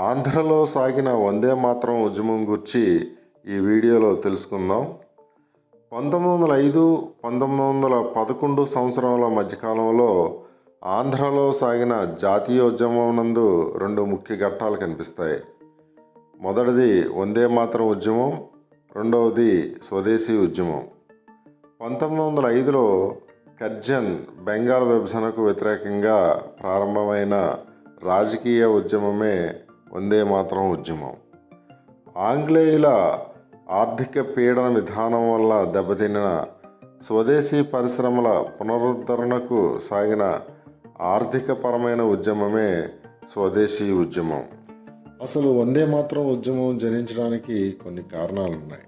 ఆంధ్రలో సాగిన వందే మాత్రం ఉద్యమం గురించి ఈ వీడియోలో తెలుసుకుందాం. పంతొమ్మిది వందల ఐదు పంతొమ్మిది వందల పదకొండు సంవత్సరాల మధ్యకాలంలో ఆంధ్రలో సాగిన జాతీయోద్యమం నందు రెండు ముఖ్య ఘట్టాలు కనిపిస్తాయి. మొదటిది వందే మాత్రం ఉద్యమం రెండవది స్వదేశీ ఉద్యమం. పంతొమ్మిది వందల ఐదులో కర్జన్ బెంగాల్ విభజనకు వ్యతిరేకంగా ప్రారంభమైన రాజకీయ ఉద్యమమే వందే మాత్రం ఉద్యమం. ఆంగ్లేయుల ఆర్థిక పీడన విధానం వల్ల దెబ్బతిన్న స్వదేశీ పరిశ్రమల పునరుద్ధరణకు సాగిన ఆర్థికపరమైన ఉద్యమమే స్వదేశీ ఉద్యమం. అసలు వందే మాత్రం ఉద్యమం జనించడానికి కొన్ని కారణాలు ఉన్నాయి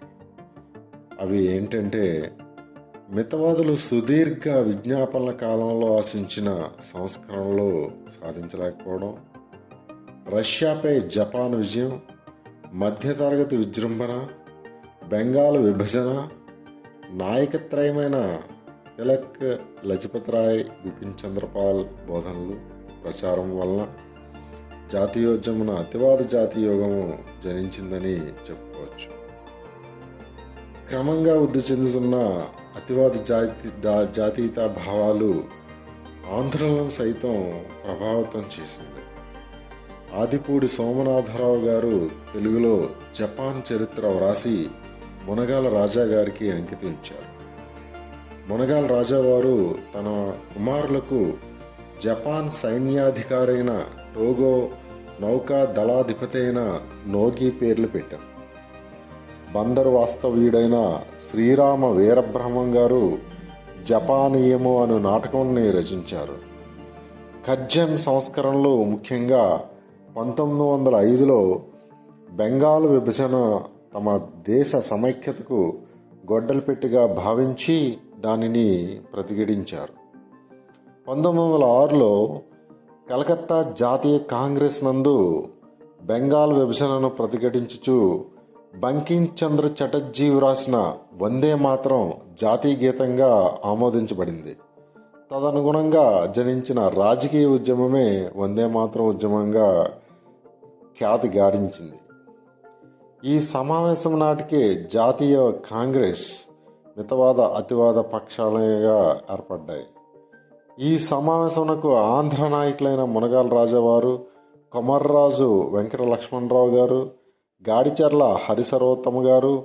అవి ఏంటంటే మితవాదులు సుదీర్ఘ విజ్ఞాపనల కాలంలో ఆశించిన సంస్కరణలు సాధించలేకపోవడం రష్యాపై జపాన్ విజయం మధ్యతరగతి విజృంభణ బెంగాల్ విభజన నాయకత్రయమైన తిలక్ లజపత్ రాయ్ బిపిన్ చంద్రపాల్ బోధనలు ప్రచారం వలన జాతీయోద్యమన అతివాద జాతీయోగము జనించిందని చెప్పుకోవచ్చు. క్రమంగా వృద్ధి చెందుతున్న అతివాద జాతి జాతీయత భావాలు ఆంధ్రలను సైతం ప్రభావితం చేసింది. ఆదిపూడి సోమనాథరావు గారు తెలుగులో జపాన్ చరిత్ర వ్రాసి మునగాల రాజా గారికి అంకితం ఇచ్చారు. మునగాల రాజావారు తన కుమారులకు జపాన్ సైన్యాధికారైన టోగో నౌకా దళాధిపతి అయిన నోగి పేర్లు పెట్టారు. బందరు వాస్తవ్యుడైన శ్రీరామ వీరబ్రహ్మం గారు జపానీయము అను నాటకాన్ని రచించారు. కజ్జన్ సంస్కరణలు ముఖ్యంగా పంతొమ్మిది వందల ఐదులో బెంగాల్ విభజన తమ దేశ సమైక్యతకు గొడ్డలిపెట్టిగా భావించి దానిని ప్రతిఘటించారు. పంతొమ్మిది వందల ఆరులో కలకత్తా జాతీయ కాంగ్రెస్ నందు బెంగాల్ విభజనను ప్రతిఘటించుచు బంకిం చంద్ర చటర్జీ వ్రాసిన వందే మాత్రం జాతీయ గీతంగా ఆమోదించబడింది. తదనుగుణంగా జనించిన రాజకీయ ఉద్యమమే వందే మాత్రం ఉద్యమంగా ఖ్యాతి గాడించింది ఈ సమావేశం నాటికే జాతీయ కాంగ్రెస్ మితవాద అతివాద పక్షాలుగా ఏర్పడ్డాయి. ఈ సమావేశంకు ఆంధ్ర నాయకులైన మునగాల రాజావారు కొమర్రాజు వెంకట లక్ష్మణరావు గారు గాడిచర్ల హరిసర్వోత్తమ గారు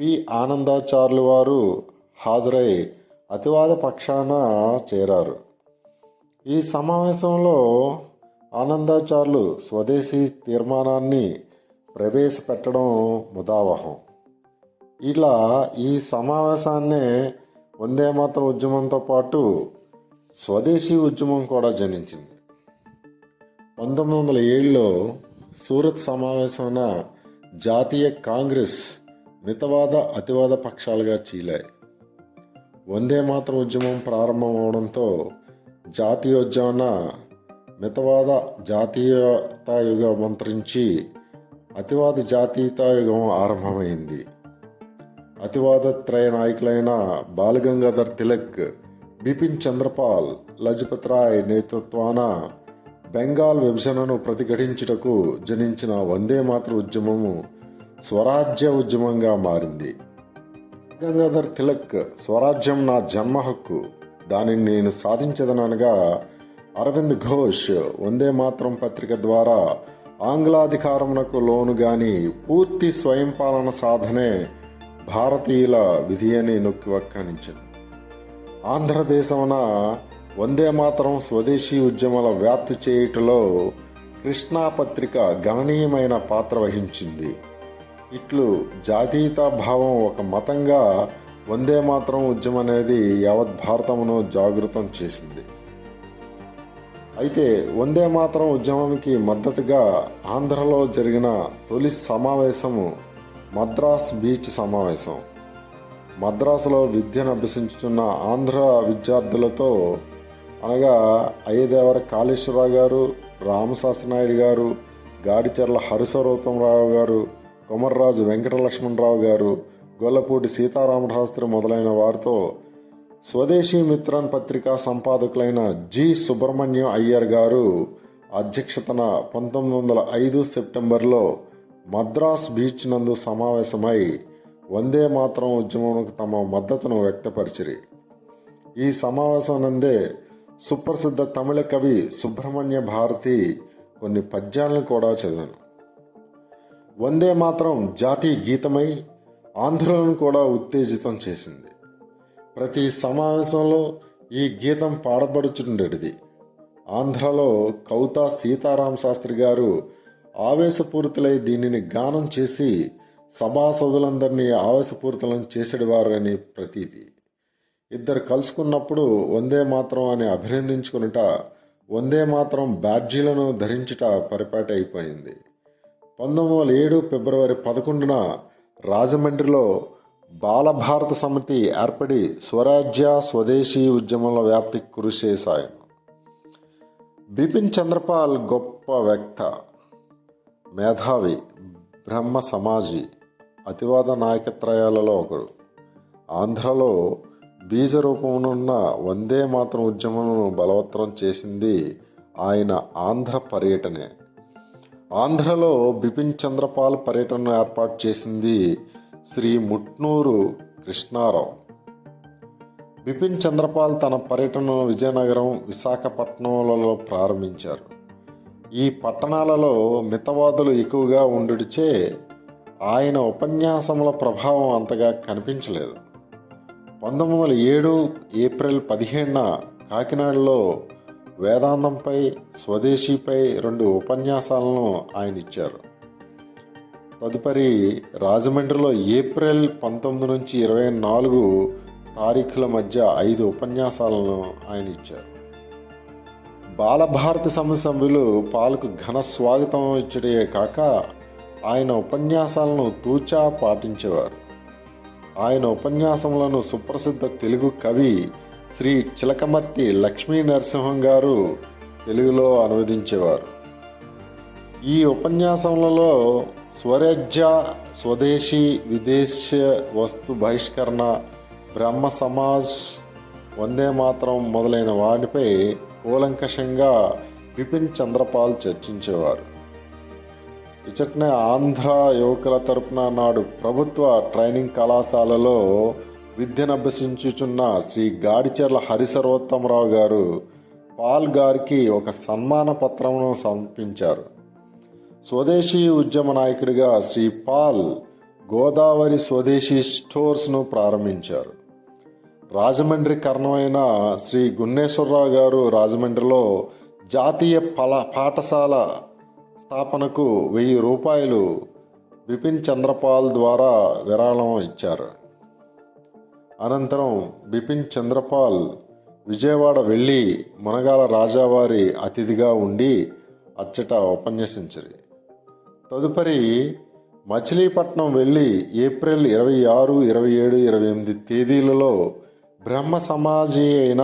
పి. ఆనందాచార్యులు వారు హాజరై అతివాద పక్షాన చేరారు. ఈ సమావేశంలో ఆనందాచార్యులు స్వదేశీ తీర్మానాన్ని ప్రవేశపెట్టడం ముదావహం. ఇలా ఈ సమావేశాన్నే వందే మాత్రం ఉద్యమంతో పాటు స్వదేశీ ఉద్యమం కూడా జనించింది. పంతొమ్మిది వందల ఏడులో సూరత్ సమావేశమైన జాతీయ కాంగ్రెస్ మితవాద అతివాద పక్షాలుగా చీలాయి. వందే మాత్రం ఉద్యమం ప్రారంభం అవడంతో జాతీయోద్యమన మితవాద జాతీయతాయుగం మంత్రించి అతివాద జాతీయతాయుగం ఆరంభమైంది. అతివాద త్రయ నాయకులైన బాలగంగాధర్ తిలక్ బిపిన్ చంద్రపాల్ లజపత్ రాయ్ నేతృత్వాన బెంగాల్ విభజనను ప్రతిఘటించుటకు జనించిన వందే మాతృ ఉద్యమము స్వరాజ్య ఉద్యమంగా మారింది. గంగాధర్ తిలక్ స్వరాజ్యం నా జన్మ హక్కు దానిని నేను సాధించదనగా అరవింద్ ఘోష్ వందే మాత్రం పత్రిక ద్వారా ఆంగ్లాధికారమునకు లోను గాని పూర్తి స్వయం పాలన సాధనే భారతీయుల విధి అని నొక్కి వ్యాఖ్యానించింది ఆంధ్రదేశమున వందే మాత్రం స్వదేశీ ఉద్యమాల వ్యాప్తి చేయుటలో కృష్ణా పత్రిక గణనీయమైన పాత్ర వహించింది. ఇట్లు జాతీయతా భావం ఒక మతంగా వందే మాత్రం ఉద్యమం అనేది యావత్ భారతమును జాగృతం చేసింది. అయితే వందే మాత్రం ఉద్యమానికి మద్దతుగా ఆంధ్రలో జరిగిన తొలి సమావేశము మద్రాస్ బీచ్ సమావేశం. మద్రాసులో విద్యను అభ్యసించుతున్న ఆంధ్ర విద్యార్థులతో అనగా అయ్యదేవర కాళేశ్వరరావు గారు రామశాస్త్రనాయుడు గారు గాడిచెర్ల హరిసర్వోత్తమరావు గారు కొమర్రాజు వెంకటలక్ష్మణరావు గారు గొల్లపూటి సీతారామశాస్త్రి మొదలైన వారితో స్వదేశీ మిత్రన్ పత్రికా సంపాదకులైన జి. సుబ్రహ్మణ్యం అయ్యర్ గారు అధ్యక్షతన పంతొమ్మిది వందల ఐదు సెప్టెంబర్లో మద్రాస్ బీచ్ నందు సమావేశమై వందే మాత్రం ఉద్యమంకు తమ మద్దతును వ్యక్తపరిచిరి. ఈ సమావేశం నందే సుప్రసిద్ధ తమిళ కవి సుబ్రహ్మణ్య భారతి కొన్ని పద్యాలను కూడా చదివాను. వందే మాత్రం జాతీయ గీతమై ఆంధ్రులను కూడా ఉత్తేజితం చేసింది. ప్రతి సమావేశంలో ఈ గీతం పాడబడుచుండేది ఆంధ్రలో కౌతా సీతారాం శాస్త్రి గారు ఆవేశపూరితులై దీనిని గానం చేసి సభాసదులందరినీ ఆవేశపూరితులను చేసేవారని ప్రతీతి. ఇద్దరు కలుసుకున్నప్పుడు వందే మాత్రం అని అభినందించుకునుట వందే మాత్రం బ్యాడ్జీలను ధరించుట పరిపాటి అయిపోయింది. పంతొమ్మిది వందల ఏడు ఫిబ్రవరి పదకొండున రాజమండ్రిలో బాలభారత సమితి ఏర్పడి స్వరాజ్య స్వదేశీ ఉద్యమంల వ్యాప్తికి కృషి చేశాయను బిపిన్ చంద్రపాల్ గొప్ప వ్యక్త మేధావి బ్రహ్మ సమాజి అతివాద నాయకత్రయాలలో ఒకడు. ఆంధ్రలో బీజ రూపమునున్న వందే మాత్రం ఉద్యమమును బలవత్తరం చేసింది ఆయన ఆంధ్ర పర్యటనే. ఆంధ్రలో బిపిన్ చంద్రపాల్ పర్యటనను ఏర్పాటు చేసింది శ్రీ ముట్నూరు కృష్ణారావు. బిపిన్ చంద్రపాల్ తన పర్యటన విజయనగరం విశాఖపట్నంలలో ప్రారంభించారు. ఈ పట్టణాలలో మితవాదులు ఎక్కువగా ఉండుడిచే ఆయన ఉపన్యాసముల ప్రభావం అంతగా కనిపించలేదు. పంతొమ్మిది వందల ఏడు ఏప్రిల్ పదిహేడున కాకినాడలో వేదాంతంపై స్వదేశీపై రెండు ఉపన్యాసాలను ఆయన ఇచ్చారు. తదుపరి రాజమండ్రిలో ఏప్రిల్ పంతొమ్మిది నుంచి ఇరవై నాలుగు తారీఖుల మధ్య ఐదు ఉపన్యాసాలను ఆయన ఇచ్చారు. బాలభారతి సమితి సభ్యులు పాలకు ఘన స్వాగతం ఇచ్చడే కాక ఆయన ఉపన్యాసాలను తూచా పాటించేవారు. ఆయన ఉపన్యాసములను సుప్రసిద్ధ తెలుగు కవి శ్రీ చిలకమర్తి లక్ష్మీ నరసింహం గారు తెలుగులో అనువదించేవారు. ఈ ఉపన్యాసములలో స్వరాజ్య స్వదేశీ విదేశ వస్తు బహిష్కరణ బ్రహ్మ సమాజ్ వందే మాత్రం మొదలైన వాటిపై కూలంకషంగా బిపిన్ చంద్రపాల్ చర్చించేవారు. ఇచట్నే ఆంధ్ర యువకుల తరపున నాడు ప్రభుత్వ ట్రైనింగ్ కళాశాలలో విద్యను అభ్యసించుచున్న శ్రీ గాడిచెర్ల హరిసర్వోత్తమరావు గారు పాల్ గారికి ఒక సన్మాన పత్రమును సమర్పించారు. స్వదేశీ ఉద్యమ నాయకుడిగా శ్రీ పాల్ గోదావరి స్వదేశీ స్టోర్స్ను ప్రారంభించారు. రాజమండ్రి కర్ణమైన శ్రీ గున్నేశ్వరరావు గారు రాజమండ్రిలో జాతీయ పల పాఠశాల స్థాపనకు వెయ్యి రూపాయలు బిపిన్ చంద్రపాల్ ద్వారా విరాళం ఇచ్చారు. అనంతరం బిపిన్ చంద్రపాల్ విజయవాడ వెళ్ళి మునగాల రాజావారి అతిథిగా ఉండి అచ్చట ఉపన్యసించరు తదుపరి మచిలీపట్నం వెళ్ళి ఏప్రిల్ ఇరవై ఆరు ఇరవై ఏడు ఇరవై ఎనిమిది తేదీలలో బ్రహ్మ సమాజీ అయిన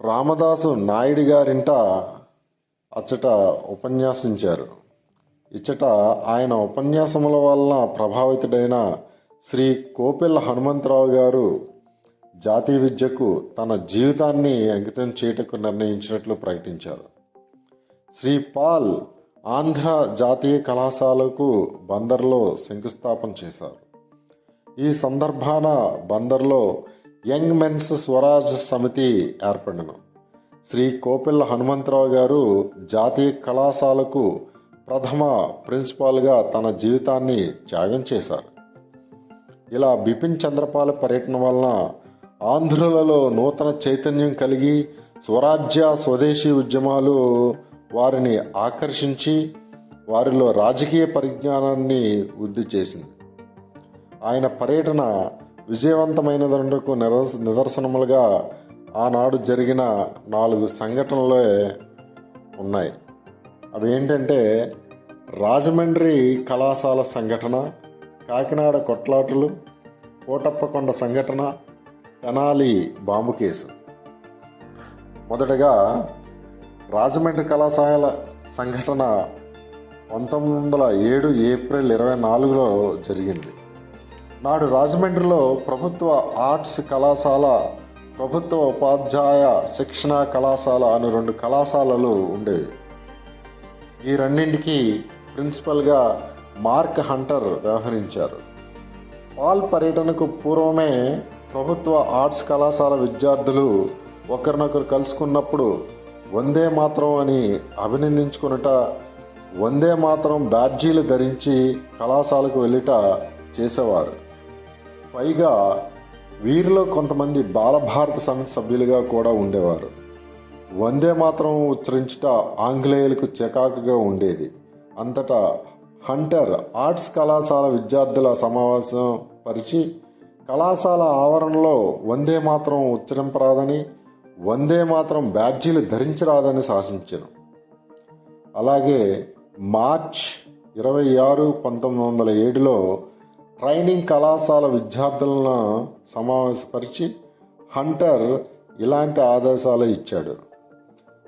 రామదాసు నాయుడు గారింట అచ్చట ఉపన్యాసించారు. ఇచ్చట ఆయన ఉపన్యాసముల వలన ప్రభావితుడైన శ్రీ కోపెల్ల హనుమంతరావు గారు జాతీయ విద్యకు తన జీవితాన్ని అంకితం చేయటకు నిర్ణయించినట్లు ప్రకటించారు. శ్రీ పాల్ ఆంధ్ర జాతీయ కళాశాలకు బందర్లో శంకుస్థాపన చేశారు. ఈ సందర్భాన బందర్లో యంగ్ మెన్స్ స్వరాజ్ సమితి ఏర్పడిన శ్రీ కోపెల్ల హనుమంతరావు గారు జాతీయ కళాశాలకు ప్రథమ ప్రిన్సిపాల్గా తన జీవితాన్ని త్యాగం చేశారు. ఇలా బిపిన్ చంద్రపాల పర్యటన వలన ఆంధ్రులలో నూతన చైతన్యం కలిగి స్వరాజ్య స్వదేశీ ఉద్యమాలు వారిని ఆకర్షించి వారిలో రాజకీయ పరిజ్ఞానాన్ని వృద్ధి చేసింది. ఆయన పర్యటన విజయవంతమైనదందుకు నిదర్శనములుగా ఆనాడు జరిగిన నాలుగు సంఘటనలే ఉన్నాయి. అవి ఏంటంటే రాజమండ్రి కళాశాల సంఘటన కాకినాడ కొట్లాటలు కోటప్పకొండ సంఘటన తెనాలి బాంబు కేసు. మొదటగా రాజమండ్రి కళాశాల సంఘటన పంతొమ్మిది వందల ఏడు ఏప్రిల్ ఇరవై నాలుగులో జరిగింది. నాడు రాజమండ్రిలో ప్రభుత్వ ఆర్ట్స్ కళాశాల ప్రభుత్వ ఉపాధ్యాయ శిక్షణ కళాశాల అని రెండు కళాశాలలు ఉండేవి. ఈ రెండింటికి ప్రిన్సిపల్గా మార్క్ హంటర్ వ్యవహరించారు. పాల్ పర్యటనకు పూర్వమే ప్రభుత్వ ఆర్ట్స్ కళాశాల విద్యార్థులు ఒకరినొకరు కలుసుకున్నప్పుడు వందే మాత్రం అని అభినందించుకునుట వందే మాత్రం బ్యాడ్జీలు ధరించి కళాశాలకు వెళ్ళుట చేసేవారు. పైగా వీరిలో కొంతమంది బాలభారత సమితి సభ్యులుగా కూడా ఉండేవారు. వందే మాత్రం ఉచ్చరించుట ఆంగ్లేయులకు చికాకుగా ఉండేది. అంతటా హంటర్ ఆర్ట్స్ కళాశాల విద్యార్థుల సమావేశం పరిచి కళాశాల ఆవరణలో వందే మాత్రం ఉచ్చరింపరాదని వందే మాత్రం బ్యాడ్జీలు ధరించరాదని శాసించాను అలాగే మార్చ్ ఇరవై ఆరు పంతొమ్మిది వందల ఏడులో ట్రైనింగ్ కళాశాల విద్యార్థులను సమావేశపరిచి హంటర్ ఇలాంటి ఆదేశాలు ఇచ్చాడు.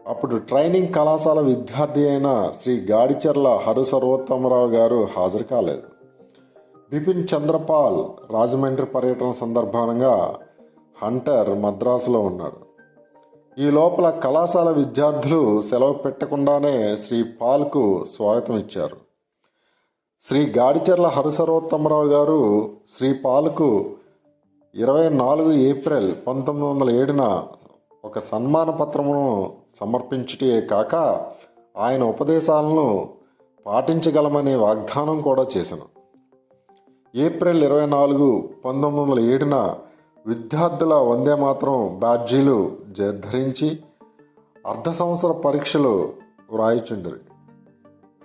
అప్పుడు ట్రైనింగ్ కళాశాల విద్యార్థి అయిన శ్రీ గాడిచెర్ల హరు సర్వోత్తమరావు గారు హాజరు కాలేదు. బిపిన్ చంద్రపాల్ రాజమండ్రి పర్యటన సందర్భంగా హంటర్ మద్రాసులో ఉన్నాడు. ఈ లోపల కళాశాల విద్యార్థులు సెలవు పెట్టకుండానే శ్రీ పాల్కు స్వాగతం ఇచ్చారు. శ్రీ గాడిచెర్ల హరిసరోత్తమరావు గారు శ్రీ పాల్కు ఇరవై నాలుగు ఏప్రిల్ పంతొమ్మిది వందల ఏడున ఒక సన్మాన పత్రమును సమర్పించుటే కాక ఆయన ఉపదేశాలను పాటించగలమనే వాగ్దానం కూడా చేశాను. ఏప్రిల్ ఇరవై నాలుగు పంతొమ్మిది వందల ఏడున విద్యార్థుల వందే మాత్రం బ్యాడ్జీలు జ- ధరించి అర్ధ సంవత్సర పరీక్షలు వ్రాయిచుండరు.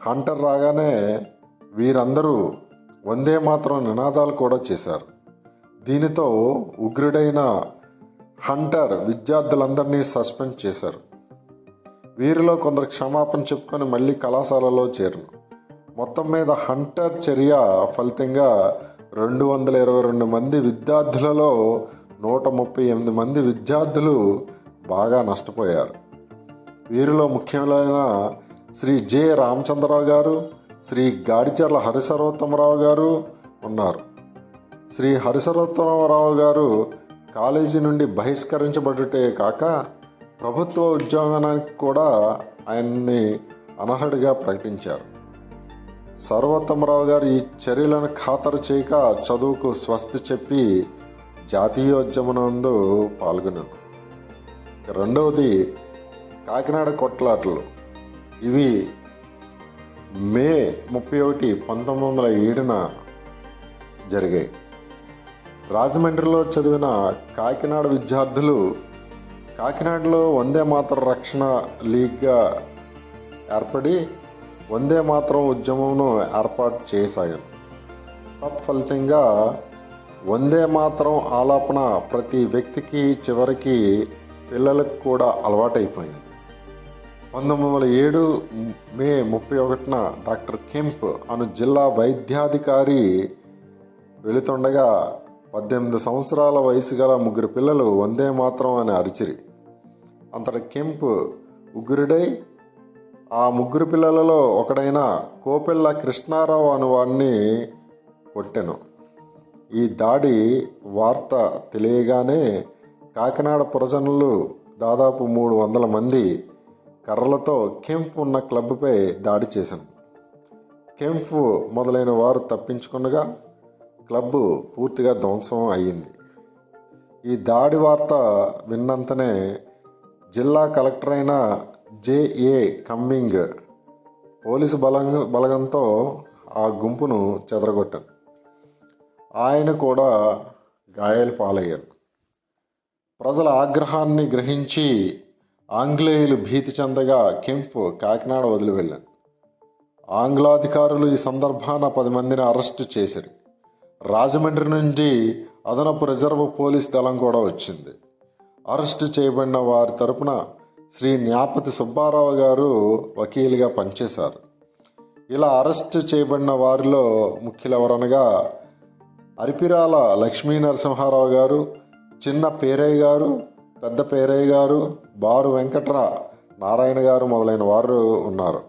హంటర్ రాగానే వీరందరూ వందే మాత్రం నినాదాలు కూడా చేశారు. దీనితో ఉగ్రుడైన హంటర్ విద్యార్థులందరినీ సస్పెండ్ చేశారు. వీరిలో కొందరు క్షమాపణ చెప్పుకొని మళ్ళీ కళాశాలలో చేరను. మొత్తం మీద హంటర్ చర్య ఫలితంగా రెండు వందల ఇరవై రెండు మంది విద్యార్థులలో నూట ముప్పై ఎనిమిది మంది విద్యార్థులు బాగా నష్టపోయారు. వీరిలో ముఖ్యమైన శ్రీ జె. రామచంద్రరావు గారు శ్రీ గాడిచర్ల హరిసర్వోత్తమరావు గారు ఉన్నారు. శ్రీ హరిసర్వోత్తమరావు గారు కాలేజీ నుండి బహిష్కరించబడుటే కాక ప్రభుత్వ ఉద్యోగానికి కూడా ఆయన్ని అనర్హుడిగా ప్రకటించారు. సర్వోత్తమరావు గారు ఈ చర్యలను ఖాతరు చేయక చదువుకు స్వస్తి చెప్పి జాతీయోద్యమనందు పాల్గొన్నాను రెండవది కాకినాడ కొట్లాటలు. ఇవి మే ముప్పై ఒకటి పంతొమ్మిది వందల ఏడున జరిగాయి. రాజమండ్రిలో చదివిన కాకినాడ విద్యార్థులు కాకినాడలో వందే మాతర రక్షణ లీగ్గా ఏర్పడి వందే మాత్రం ఉద్యమంను ఏర్పాటు చేశాను తత్ఫలితంగా వందే మాత్రం ఆలాపన ప్రతి వ్యక్తికి చివరికి పిల్లలకు కూడా అలవాటైపోయింది. పంతొమ్మిది వందల ఏడు మే ముప్పై ఒకటిన డాక్టర్ కెంప్ అను జిల్లా వైద్యాధికారి వెళుతుండగా పద్దెనిమిది సంవత్సరాల వయసు గల ముగ్గురు పిల్లలు వందే మాత్రం అని అరిచిరి. అంతటి కెంప్ ఉగ్రుడై ఆ ముగ్గురు పిల్లలలో ఒకడైన కోపెల్ల కృష్ణారావు అనువాడిని కొట్టెను. ఈ దాడి వార్త తెలియగానే కాకినాడ పురజనులు దాదాపు మూడు వందల మంది కర్రలతో కెంఫ్ ఉన్న క్లబ్పై దాడి చేశాను కెంఫ్ మొదలైన వారు తప్పించుకునగా క్లబ్ పూర్తిగా ధ్వంసం అయ్యింది. ఈ దాడి వార్త విన్నంతనే జిల్లా కలెక్టర్ అయిన జేఏ కమ్మింగ్ పోలీసు బలం బలగంతో ఆ గుంపును చెదరగొట్టారు. ఆయన కూడా గాయాలు పాలయ్యారు. ప్రజల ఆగ్రహాన్ని గ్రహించి ఆంగ్లేయులు భీతి చెందగా కెంప్ కాకినాడ వదిలి వెళ్ళాను ఆంగ్లాధికారులు ఈ సందర్భాన పది మందిని అరెస్టు చేశారు. రాజమండ్రి నుండి అదనపు రిజర్వ్ పోలీస్ దళం కూడా వచ్చింది. అరెస్టు చేయబడిన వారి తరపున శ్రీ న్యాపతి సుబ్బారావు గారు వకీలుగా పనిచేశారు. ఇలా అరెస్టు చేయబడిన వారిలో ముఖ్యులెవరనగా అరిపిరాల లక్ష్మీ నరసింహారావు గారు చిన్న పేరయ్య గారు పెద్ద పేరయ్య గారు బారు వెంకట్రా నారాయణ గారు మొదలైన వారు ఉన్నారు.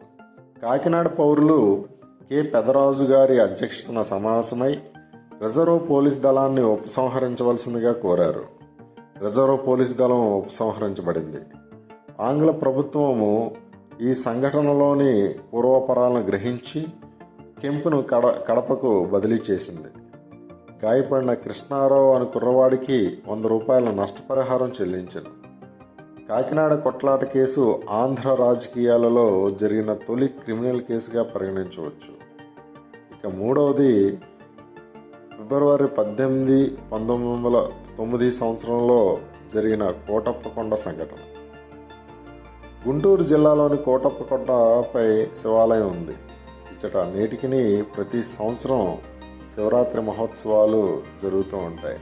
కాకినాడ పౌరులు కె. పెదరాజు గారి అధ్యక్షతన సమావేశమై రిజర్వ్ పోలీస్ దళాన్ని ఉపసంహరించవలసిందిగా కోరారు. రిజర్వ్ పోలీస్ దళం ఉపసంహరించబడింది. ఆంగ్ల ప్రభుత్వము ఈ సంఘటనలోని పూర్వపరాలను గ్రహించి కెంపును కడ కడపకు బదిలీ చేసింది. గాయపడిన కృష్ణారావు అని కుర్రవాడికి వంద రూపాయల నష్టపరిహారం చెల్లించను. కాకినాడ కొట్లాట కేసు ఆంధ్ర రాజకీయాలలో జరిగిన తొలి క్రిమినల్ కేసుగా పరిగణించవచ్చు. ఇక మూడవది ఫిబ్రవరి పద్దెనిమిది పంతొమ్మిది వందల తొమ్మిది సంవత్సరంలో జరిగిన కోటప్పకొండ సంఘటన. గుంటూరు జిల్లాలోని కోటప్పకొండపై శివాలయం ఉంది. ఇచ్చట నేటికిని ప్రతి సంవత్సరం శివరాత్రి మహోత్సవాలు జరుగుతూ ఉంటాయి.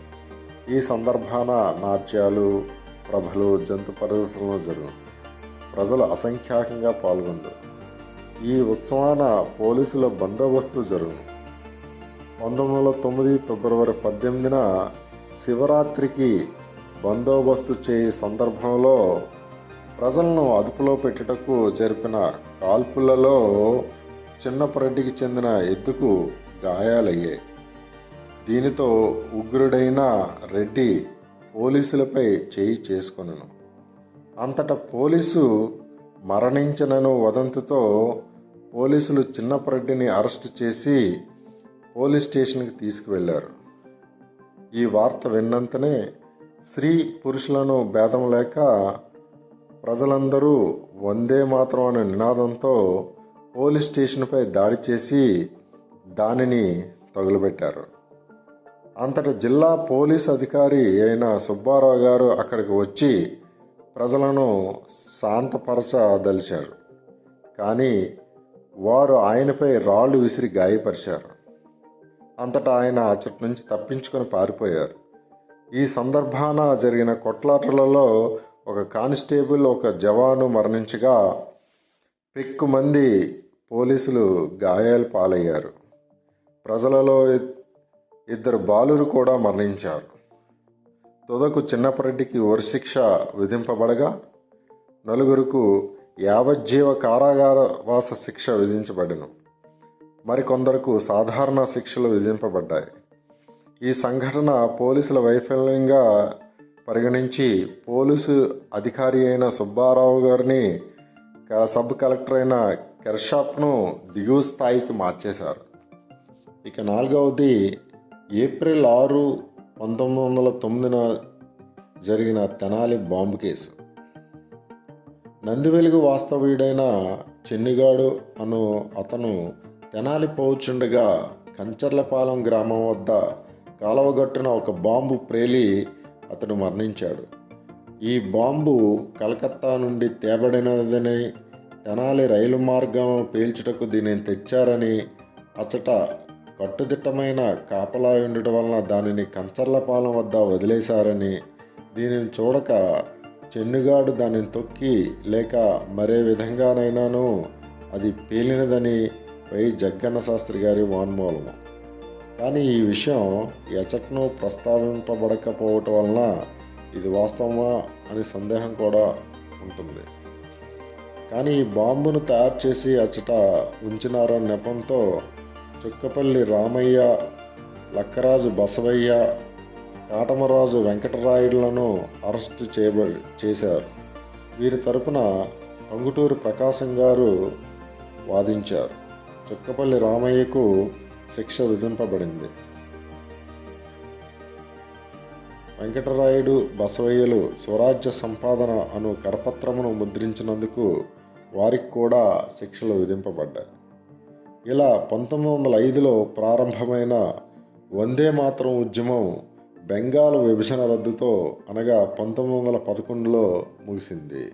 ఈ సందర్భాన నాట్యాలు ప్రభలు జంతు ప్రదర్శనలు జరుగు ప్రజలు అసంఖ్యాకంగా పాల్గొంటారు. ఈ ఉత్సవాన పోలీసుల బందోబస్తు జరుగును పంతొమ్మిది వందల తొమ్మిది ఫిబ్రవరి పద్దెనిమిదిన శివరాత్రికి బందోబస్తు చేయి సందర్భంలో ప్రజలను అదుపులో పెట్టుటకు జరిపిన కాల్పులలో చిన్నపరెడ్డికి చెందిన ఎద్దుకు గాయాలయ్యాయి దీనితో ఉగ్రుడైన రెడ్డి పోలీసులపై చేయి చేసుకొనను. అంతటా పోలీసు మరణించనను వదంతితో పోలీసులు చిన్నపరెడ్డిని అరెస్టు చేసి పోలీస్ స్టేషన్కి తీసుకువెళ్ళారు. ఈ వార్త విన్నంతనే స్త్రీ పురుషులను భేదం లేక ప్రజలందరూ వందే మాత్రం అనే నినాదంతో పోలీస్ స్టేషన్పై దాడి చేసి దానిని తగులబెట్టారు అంతట జిల్లా పోలీస్ అధికారి అయిన సుబ్బారావు గారు అక్కడికి వచ్చి ప్రజలను శాంతపరచదలిచారు. కానీ వారు ఆయనపై రాళ్ళు విసిరి గాయపరిచారు. అంతటా ఆయన అచ్చటి నుంచి తప్పించుకొని పారిపోయారు. ఈ సందర్భాన జరిగిన కొట్లాటలలో ఒక కానిస్టేబుల్ ఒక జవాను మరణించగా పెక్కు మంది పోలీసులు గాయాలు పాలయ్యారు. ప్రజలలో ఇద్దరు బాలురు కూడా మరణించారు. తుదకు చిన్నపరెడ్డికి ఉరిశిక్ష విధింపబడగా నలుగురుకు యావజ్జీవ కారాగారవాస శిక్ష విధించబడను. మరికొందరకు సాధారణ శిక్షలు విధింపబడ్డాయి. ఈ సంఘటన పోలీసుల వైఫల్యంగా పరిగణించి పోలీసు అధికారి అయిన సుబ్బారావు గారిని సబ్ కలెక్టర్ అయిన కెర్షాప్ను దిగువ స్థాయికి మార్చేశారు. ఇక నాలుగవది ఏప్రిల్ ఆరు పంతొమ్మిది వందల తొమ్మిదిన జరిగిన తెనాలి బాంబు కేసు. నందివెలుగు వాస్తవ్యుడైన చెన్నిగాడు అను అతను తెనాలి పోచుండగా కంచర్లపాలెం గ్రామం వద్ద కాలవగట్టున ఒక బాంబు ప్రేలి అతడు మరణించాడు. ఈ బాంబు కలకత్తా నుండి తేబడినదని తెనాలి రైలు మార్గం పీల్చుటకు దీనిని తెచ్చారని అచ్చట కట్టుదిట్టమైన కాపలా ఉండటం వలన దానిని కంచర్లపాలెం వద్ద వదిలేశారని దీనిని చూడక చెన్నుగాడు దానిని తొక్కి లేక మరే విధంగానైనాను అది పేలినదని వై జగ్గన్న శాస్త్రి గారి వాన్మూలము. కానీ ఈ విషయం ఎచట్ను ప్రస్తావింపబడకపోవటం వలన ఇది వాస్తవమా అని సందేహం కూడా ఉంటుంది. కానీ ఈ బాంబును తయారు చేసి అచ్చట ఉంచినారన్న నెపంతో చుక్కపల్లి రామయ్య లక్కరాజు బసవయ్య కాటమరాజు వెంకటరాయుడులను అరెస్టు చేయబడి చేశారు. వీరి తరపున అంగుటూరి ప్రకాశం గారు వాదించారు. చుక్కపల్లి రామయ్యకు శిక్ష విధింపబడింది. వెంకటరాయుడు బసవయ్యలు స్వరాజ్య సంపాదన అను కరపత్రమును ముద్రించినందుకు వారికి కూడా శిక్షలు విధింపబడ్డాయి. ఇలా పంతొమ్మిది వందల ఐదులో ప్రారంభమైన వందే మాత్రం ఉద్యమం బెంగాల్ విభజన రద్దుతో అనగా పంతొమ్మిది వందల పదకొండులో ముగిసింది.